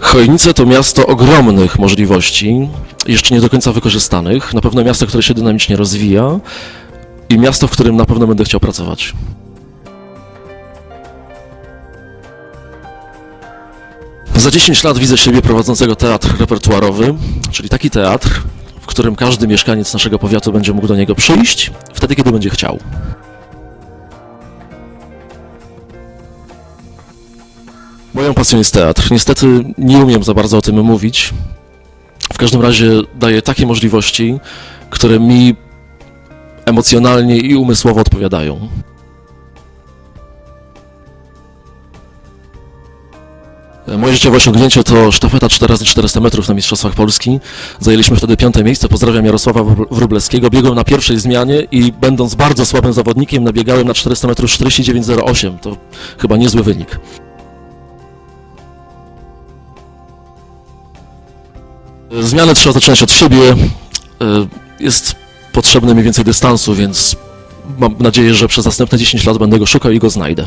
Chojnice to miasto ogromnych możliwości, jeszcze nie do końca wykorzystanych. Na pewno miasto, które się dynamicznie rozwija i miasto, w którym na pewno będę chciał pracować. Za 10 lat widzę siebie prowadzącego teatr repertuarowy, czyli taki teatr, w którym każdy mieszkaniec naszego powiatu będzie mógł do niego przyjść wtedy, kiedy będzie chciał. Moją pasją jest teatr. Niestety nie umiem za bardzo o tym mówić. W każdym razie daje takie możliwości, które mi emocjonalnie i umysłowo odpowiadają. Moje życiowe osiągnięcie to sztafeta 4x400 metrów na Mistrzostwach Polski. Zajęliśmy wtedy piąte miejsce. Pozdrawiam Jarosława Wróble- Wróblewskiego. Biegłem na pierwszej zmianie i będąc bardzo słabym zawodnikiem nabiegałem na 400 metrów 49,08. To chyba niezły wynik. Zmiany trzeba zaczynać od siebie. E, Jest potrzebne mi więcej dystansu, więc mam nadzieję, że przez następne 10 lat będę go szukał i go znajdę.